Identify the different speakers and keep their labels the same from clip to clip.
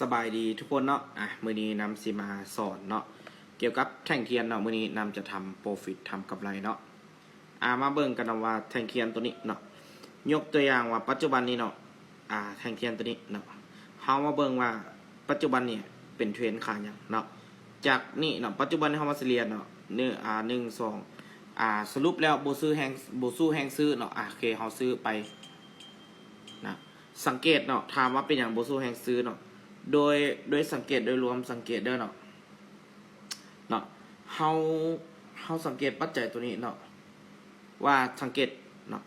Speaker 1: สบายดีทุกคนเนาะ อะ มือนี้นำสิมาสอนเนาะ เกี่ยวกับแท่งเทียนเนาะ มือนี้นำจะทำโปรฟิตทำกำไรเนาะ อ่ามาเบิ่งกันนะว่าแท่งเทียนตัวนี้เนาะ ยกตัวอย่างว่าปัจจุบันนี้เนาะ อ่า แท่งเทียนตัวนี้เนาะเฮามาเบิ่งว่าปัจจุบันเนี่ยเป็นเทรนด์ขายหยังเนาะ จากนี่เนาะ ปัจจุบันเฮามาสเรียนเนาะเนื้ออ่าหนึ่งสองอ่า สรุปแล้วโบซื้อแฮงโบ่สู้แฮงซื้อเนาะ อะโอเคเฮาซื้อไปนะ สังเกตเนาะ ถามว่าเป็นอย่างโบ่สู้แฮงซื้อเนาะ โดยโดยสังเกตโดยรวมสังเกตเด้อเนาะเนาะเฮาเฮาสังเกตปัจจัยตัวนี้เนาะว่าสังเกตเนาะ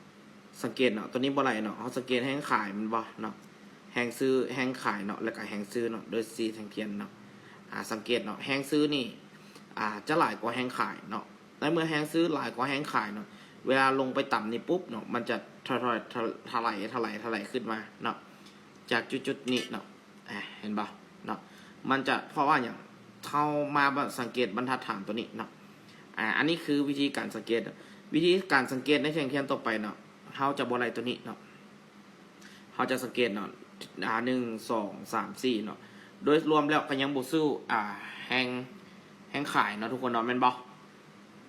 Speaker 1: สังเกตเนาะตัวนี้บ่ไหลเนาะเฮาสังเกตแห้งขายมันบ่เนาะแห้งซื้อแห้งขายเนาะแล้วก็แห้งซื้อเนาะโดยสีแทงเทียนเนาะอ่าสังเกตเนาะแห้งซื้อนี่อ่าจะหลายกว่าแห้งขายเนาะในเมื่อแห้งซื้อหลายกว่าแห้งขายเนาะเวลาลงไปต่ำนี่ปุ๊บเนาะมันจะถอยถลายถลายถลายขึ้นมาเนาะจากจุดๆนี้เนาะ เห็นปะเนาะมันจะเพราะว่าอย่างเข้ามาสังเกตบรรทัดฐานตัวนี้เนาะอ่าอันนี้คือวิธีการสังเกต วิธีการสังเกตในแข่งขันต่อไปเนาะเขาจะบอลไรตัวนี้เนาะเขาจะสังเกตเนาะอ่าหนึ่งสองสามสี่เนาะโดยรวมแล้วก็ยังบุสู้อ่าแหงแหงขายเนาะทุกคนเนาะแมนบอ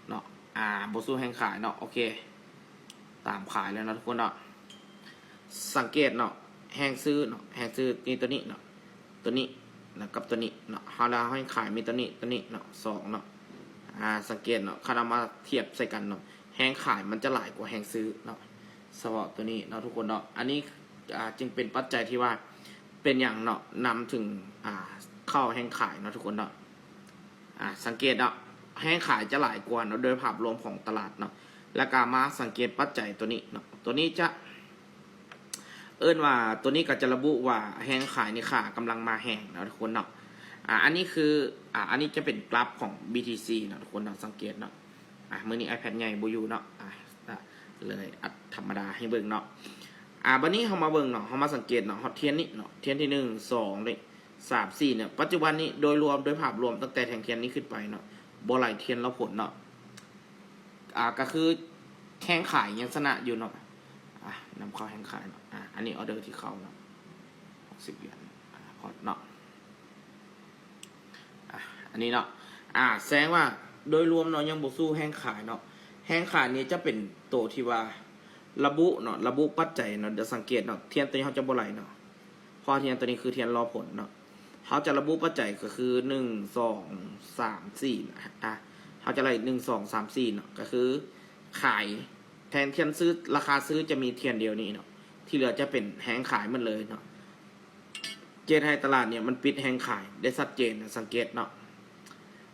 Speaker 1: เนาะอ่าบุสู้แหงขายเนาะโอเค ตามขายแล้วเนาะทุกคนเนาะสังเกตเนาะแห้งซื้อเนาะแห้งซื้อนี่ตัวนี้เนาะ ตัวนี้นะกับตัวนี้เนาะฮาแล้วให้ขายมีตัวนี้ตัวนี้เนาะสองเนาะอ่าสังเกตเนาะคานามาเทียบใส่กันเนาะแห้งขายมันจะหลายกว่าแห้งซื้อเนาะสวอปตัวนี้เนาะทุกคนเนาะอันนี้อ่าจึงเป็นปัจจัยที่ว่าเป็นอย่างเนาะนำถึงอ่าเข้าแห้งขายเนาะทุกคนเนาะอ่าสังเกตเนาะแห้งขายจะหลายกว่าเนาะโดยภาพรวมของตลาดเนาะแล้วก็มาสังเกตปัจจัยตัวนี้เนาะตัวนี้จะ เอิ้นว่าตัวนี้ก็จะระบุว่าแหงขายนี่ค่ะกำลังมาแหงนะทุกคนเนาะอ่าอันนี้คืออ่าอันนี้จะเป็นกราฟของ BTC นะทุกคนเนาะสังเกตเนาะอ่ามือนี้ iPad ใหญ่บ่อยู่เนาะอ่าอะเลยอัดธรรมดาให้เบิ่งเนาะอ่าบัดนี้เฮามาเบิ่งเนาะเฮามาสังเกตเนาะฮอตเทียนนี่เนาะเทียนที่หนึ่งสองเลยสามสี่เนี่ยปัจจุบันนี้โดยรวมโดยภาพรวมตั้งแต่แทงเทียนนี้ขึ้นไปเนาะบ่ไหลเทียนแล้วผลเนาะอ่าก็คือแข้งขายยังชนะอยู่เนาะ อะนำเข้าแห้งขายเนาะอะอันนี้ออเดอร์ที่เข้าเนาะหกสิบเหรียญพอร์ตเนาะอะอันนี้เนาะอะแสดงว่าโดยรวมเนาะยังบสู้แห้งขายเนาะแห้งขายนี้จะเป็นตัวที่ว่าระบุเนาะระบุปัจจัยเนาะเดี๋ยวสังเกตเนาะเทียนตัวนี้เขาจะบ่ไหลเนาะพอเทียนตัวนี้คือเทียนรอผลเนาะเขาจะระบุปัจจัยก็คือหนึ่งสองสามสี่อะเขาจะไล่หนึ่งสองสามสี่เนาะก็คือขาย ทนเทียนซื้อราคาซื้อจะมีเทียนเดียวนี้เนาะที่เหลือจะเป็นแหงขายมันเลยเนาะเจนไทยตลาดเนี่ยมันปิดแหงขายได้ชัดเจนสังเกตเนาะ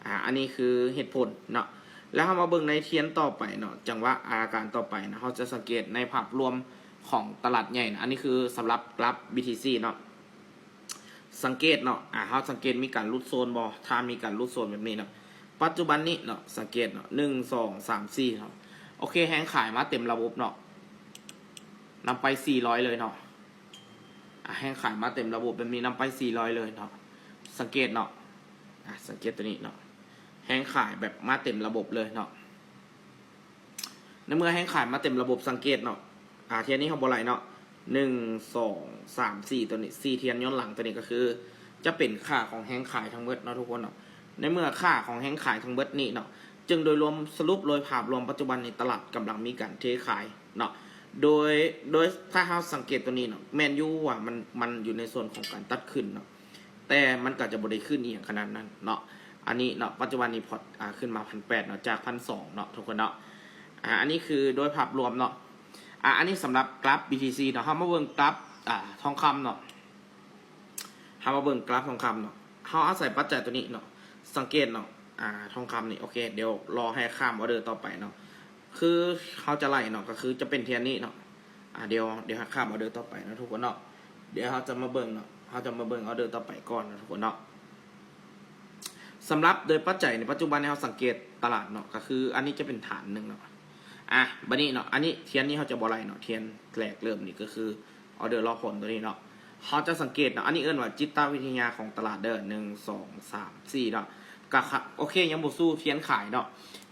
Speaker 1: อ่าอันนี้คือเหตุผลเนาะแล้วเรามาเบิ่งในเทียนต่อไปเนาะจังหวะอาการต่อไปนะเราจะสังเกตในภาพรวมของตลาดใหญ่นะอันนี้คือสำหรับกราฟ BTC เนาะสังเกตเนาะอ่าเราสังเกตมีการลุดโซนบอถ้ามีการลุดโซนแบบนี้เนาะปัจจุบันนี้เนาะสังเกตเนาะหนึ่งสองสามสี่เนาะ โอเคแฮงขายมาเต็มระบบเนาะนำไป400เลยเนาะแฮงขายมาเต็มระบบแบบนี้นำไป400เลยเนาะสังเกตเนาะสังเกตตัวนี้เนาะแฮงขายแบบมาเต็มระบบเลยเนาะในเมื่อแฮงขายมาเต็มระบบสังเกตเนาะอะเทียนนี้เขาบอไหลเนาะหนึ่งสองสามสี่ตัวนี้สี่เทียนย้อนหลังตัวนี้ก็คือ จะเป็นค่าของแฮงขายทั้งเบิดเนาะทุกคนเนาะในเมื่อค่าของแฮงขายทั้งเบิดนี่เนาะ จึงโดยรวมสรุปโดยภาพรวมปัจจุบันในตลาดกำลังมีการเทขายเนาะโดยโดยถ้าเราสังเกตตัวนี้เนาะแมนยูว่ามันมันอยู่ในส่วนของการตัดขึ้นเนาะแต่มันก็จะบริขึ้นอีกอย่างขนาดนั้นเนาะอันนี้เนาะปัจจุบันนี้พอร์ตอ่าขึ้นมาพันแปดเนาะจากพันสองเนาะทุกคนเนาะอ่าอันนี้คือโดยภาพรวมเนาะอ่าอันนี้สำหรับกราฟ BTC เนาะเขามาเบิ่งกราฟอ่าทองคำเนาะเขามาเบิ่งกราฟทองคำเนาะเขาอาศัยปัจจัยตัวนี้เนาะสังเกตเนาะ อ่าทองคำนี่โอเค เดี๋ยวรอให้ข้ามออเดอร์ต่อไปเนาะคือเขาจะไล่เนาะก็คือจะเป็นเทียนนี้เนาะอ่าเดี๋ยวเดี๋ยวข้ามออเดอร์ต่อไปนะทุกคนเนาะเดี๋ยวเขาจะมาเบิ่งเนาะเขาจะมาเบิ่งออเดอร์ต่อไปก่อนนะทุกคนเนาะสำหรับโดยปัจจัยในปัจจุบันเนี่ยเขาสังเกตตลาดเนาะก็คือ อันนี้จะเป็นฐานหนึ่งเนาะอะบันนี้เนาะอันนี้เทียนนี้เขาจะบอไลเนาะเทียนแรกเริ่มนี่ก็คือออเดอร์รอผลตัวนี้เนาะเขาจะสังเกตเนาะอันนี้เอิ้นว่าจิตวิทยาของตลาดเด้อหนึ่งสองสามสี่เนาะ ก็โอเคยังบ่สู้เทียนขายเนาะ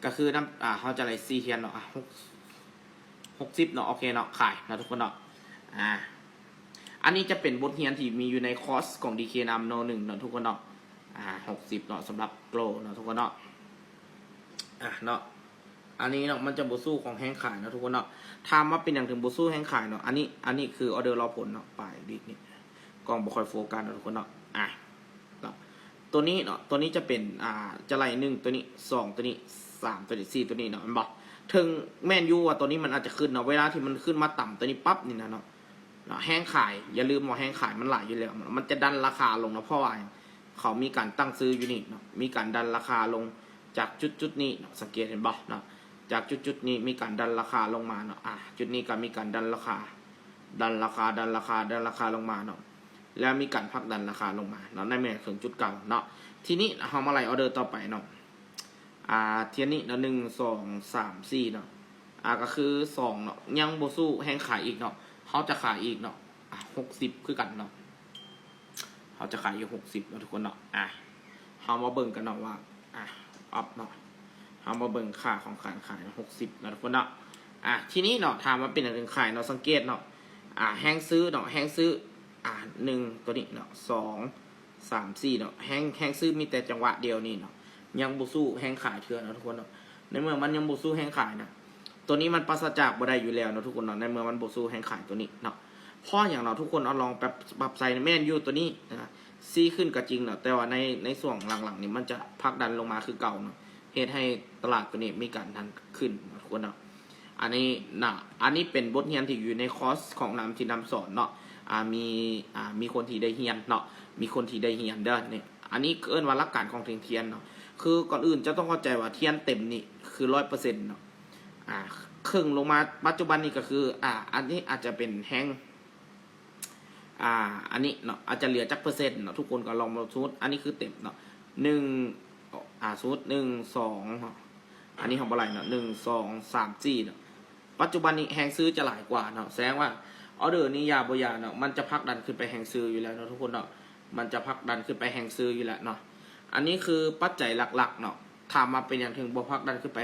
Speaker 1: ก็คือน้ำอ่าเขาจะไล่ซีเทียนเนาะหกหกสิบเนาะโอเคเนาะขายนะทุกคนเนาะอ่าอันนี้จะเป็นบทเรียนที่มีอยู่ในคอร์สของ DK นำโนหนึ่งเนาะทุกคนเนาะอ่าหกสิบเนาะสำหรับโกลเนาะทุกคนเนาะอะเนาะอันนี้เนาะมันจะบสู้ของแห้งขายเนาะทุกคนเนาะถามว่าเป็นอย่างถึงบสู้แห้งขายเนาะอันนี้อันนี้คือออเดอร์รอผลเนาะไปดิกนี่กล้องบ่คอยโฟกัสเนาะทุกคนเนาะอ่าะ ตัวนี้เนาะตัวนี้จะเป็นอ่าจะไล่หนึ่งตัวนี้สองตัวนี้สามตัวนี้สี่ตัวนี้เนาะมันบอกถึงแมนยูว่าตัวนี้มันอาจจะขึ้นเนาะเวลาที่มันขึ้นมาต่ำตัวนี้ปั๊บนี่นะเนาะเนาะแห้งขายอย่าลืมว่าแห้งขายมันหลายอยู่แล้วมันจะดันราคาลงนะเพราะว่าเขามีการตั้งซื้ออยู่นี่เนาะมีการดันราคาลงจากจุดจุดนี้สังเกตเห็นบ่เนาะจากจุดจุดนี้มีการดันราคาลงมาเนาะอะจุดนี้ก็มีการดันราคา ดันราคาดันราคาดันราคาลงมาเนาะ แล้วมีการพักดันราคาลงมาเนาะในแม่ถึงจุดเก่าเนาะทีนี้เรามาไล่ออเดอร์ต่อไปเนาะอ่าเทียนนี้เนาะหนึ่งสองสามสี่เนาะอ่าก็คือสองเนาะยังโบสู้แห้งขายอีกเนาะเขาจะขายอีกเนาะหกสิบคือกันเนาะเขาจะขายอยู่หกสิบเนาะทุกคนเนาะอะเขามาเบิ่งกันเนาะว่าอะอัพเนาะเขามาเบิ่งค่าของขายขายหกสิบเนาะทุกคนเนาะอะทีนี้เนาะถามว่าเป็นอะไรขายเนาะสังเกตเนาะอะแห้งซื้อเนาะแห้งซื้อ อะหนึ่งตัวนี้เนาะสองสามสี่เนาะแห้งแห้งซื้อมีแต่จังหวะเดียวนี่เนาะยังบุสู้แห้งขายเถื่อนเนาะทุกคนเนาะในเมื่อมันยังบุสู้แห้งขายนะตัวนี้มันปราศจากบ่ได้อยู่แล้วเนาะทุกคนเนาะในเมื่อมันบุสู้แห้งขายตัวนี้เนาะพ่ออย่างเราทุกคนเอาลองแบบปรับใส่แม่นยูตัวนี้นะซีขึ้นก็จริงเนาะแต่ว่าในในส่วนหลังๆนี่มันจะพักดันลงมาคือเก่าเนาะเหตุให้ตลาดตัวนี้มีการดันขึ้นนะทุกคนเนาะอันนี้นะอันนี้เป็นบทเรียนที่อยู่ในคอร์สของนำที่นำสอนเนาะ อ่ามีอ่ามีคนที่ได้เรียนเนาะมีคนที่ได้เรียนเด้อเนี่ยอันนี้เอิ้นว่าหลักการของเทียนเทียนเนาะคือก่อนอื่นจะต้องเข้าใจว่าเทียนเต็มนี่คือร้อยเปอร์เซ็นต์เนาะอ่าครึ่งลงมาปัจจุบันนี้ก็คือ อ่า อันนี้อาจจะเป็นแห้งอ่า อันนี้เนาะอาจจะเหลือจักเปอร์เซ็นต์เนาะทุกคนก็ลองมาสูตรอันนี้คือเต็มเนาะหนึ่งอ่าสูตรหนึ่งสองเนาะอันนี้ของอะไรเนาะหนึ่งสองสามสี่เนาะปัจจุบันนี้แห้งซื้อจะหลายกว่าเนาะแสดงว่า ออเดอร์นี้ยาบยาเนาะมันจะพักดันขึ้นไปแห่งซื้ออยู่แล้วเนาะทุกคนเนาะมันจะพักดันขึ้นไปแห่งซื้ออยู่แล้วเนาะอันนี้คือปัจจัยหลักๆเนาะถามมาเป็นอย่างถึงบ่พักดันขึ้นไป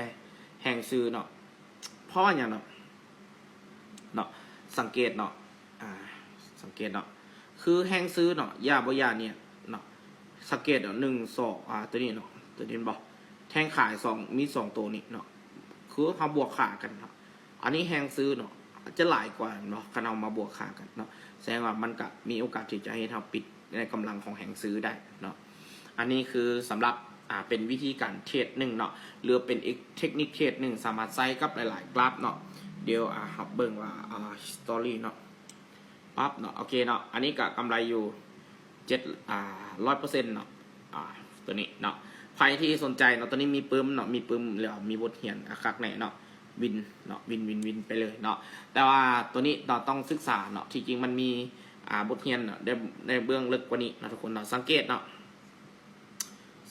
Speaker 1: แห่งซื้อเนาะเพราะว่อย่างเนาะเนาะสังเกตเนาะอ่าสังเกตเนาะคือแห้งซื้อเนาะยาบยาเนี่ยเนาะสังเกตเนาะหนึ่งสองอ่าตัวนี้เนาะตัวนี้บอกแทงขายสองมีสองตัวนี้เนาะคือเขาบวกขากันเนาะอันนี้แห้งซื้อเนาะ จะหลายกว่าเนาะคันเอามาบวกขากันเนาะแสดงว่ามันก็มีโอกาสที่จะให้เราปิดในกำลังของแห่งซื้อได้เนาะอันนี้คือสำหรับอ่าเป็นวิธีการเทรดหนึ่งเนาะหรือเป็นอีกเทคนิคเทรดหนึ่งสามารถใช้กับหลาย ๆ กราฟเนาะเดี๋ยวอ่าครับเบิ่งว่าอ่าสตอรี่เนาะปั๊บเนาะโอเคเนาะอันนี้ก็กำไรอยู่เจ็ดอ่าร้อยเปอร์เซ็นต์เนาะอ่าตัวนี้เนาะใครที่สนใจเนาะตัวนี้มีปึ้มเนาะมีปึ้มแล้วมีบทเรียนอาคักแน่เนาะ วินเนาะวินวินวินไปเลยเนาะแต่ว่าตัวนี้เราต้องศึกษาเนาะที่จริงมันมีอ่าบทเรียนเนาะในในเบื้องลึกกว่านี้นะทุกคนเนาะสังเกตเนาะ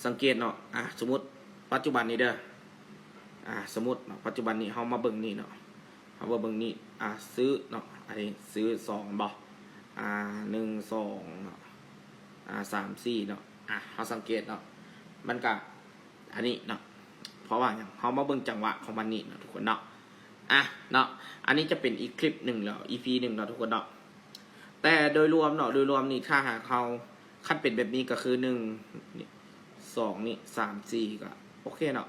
Speaker 1: สังเกตเนาะอ่าสมมติปัจจุบันนี้เด้ออ่าสมมติเนาะปัจจุบันนี้เขามาเบิ่งนี่เนาะเขามาเบิ่งนี่อ่าซื้อเนาะอันนี้ซื้อสองบออ่าหนึ่งสองเนาะอ่าสามสี่เนาะอะเขาสังเกตเนาะมันก็อันนี้เนาะ เพราะว่าอย่างเขามาเบิ่งจังหวะของมันนี่นะทุกคนเนาะอะเนาะอันนี้จะเป็นอีกคลิปหนึ่งแล้ว EP หนึ่งเนาะทุกคนเนาะแต่โดยรวมเนาะโดยรวมนี่ถ้าหาเขาคัดเป็นแบบนี้ก็คือหนึ่งนี่สองนี่สามสี่ก็โอเคเนาะ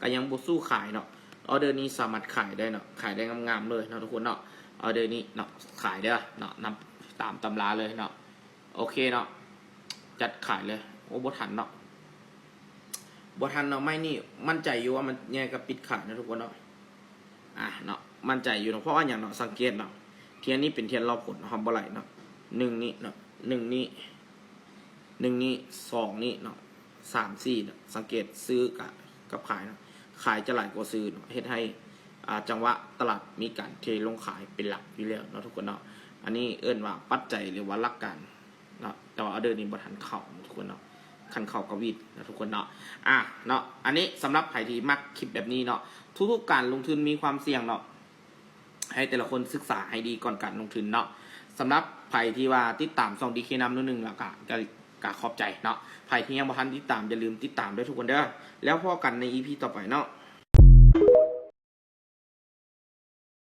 Speaker 1: ก็ยังบุสู้ขายเนาะออเดอร์นี้สามารถขายได้เนาะขายได้งามๆเลยเนาะทุกคนเนาะออเดอร์นี้เนาะขายเด้เนาะนำตามตำราเลยเนาะโอเคเนาะจัดขายเลยโอ้บทันเนาะ บทันเนาะไม่นี่ มั่นใจอยู่ว่ามันแย่กับปิดขายนะทุกคนเนาะอะเนาะมั่นใจอยู่เนาะเพราะว่าอย่างเนาะสังเกตเนาะเทียนนี้เป็นเทียนรอบผลเนาะฮอมบอลไหลเนาะหนึ่งนี้เนาะหนึ่งนี้หนึ่งนี้สองนี้เนาะสามสี่เนาะสังเกตซื้อกับกับขายเนาะขายจะหลายกว่าซื้อเนาะเฮ็ดให้อ่าจังหวะตลาดมีการเทลงขายเป็นหลักอยู่แล้วเนาะทุกคนเนาะอันนี้เอิ้นว่าปัจจัยหรือว่าหลักการเนาะแต่ว่าเอเดินนี้บทันเข่าทุกคนเนาะ คันเข่ากวิดนะทุกคนเนาะอะเนาะอันนี้สำหรับใครที่มักคลิปแบบนี้เนาะทุกๆการลงทุนมีความเสี่ยงเนาะให้แต่ละคนศึกษาให้ดีก่อนการลงทุนเนาะสำหรับใครที่ว่าติดตามซองดีเคนำนิดนึงแล้วก็ก็ก็ขอบใจเนาะใครที่ยังบ่ทันติดตามอย่าลืมติดตามด้วยทุกคนเด้อแล้วพอกันในอีพีต่อไปเนาะ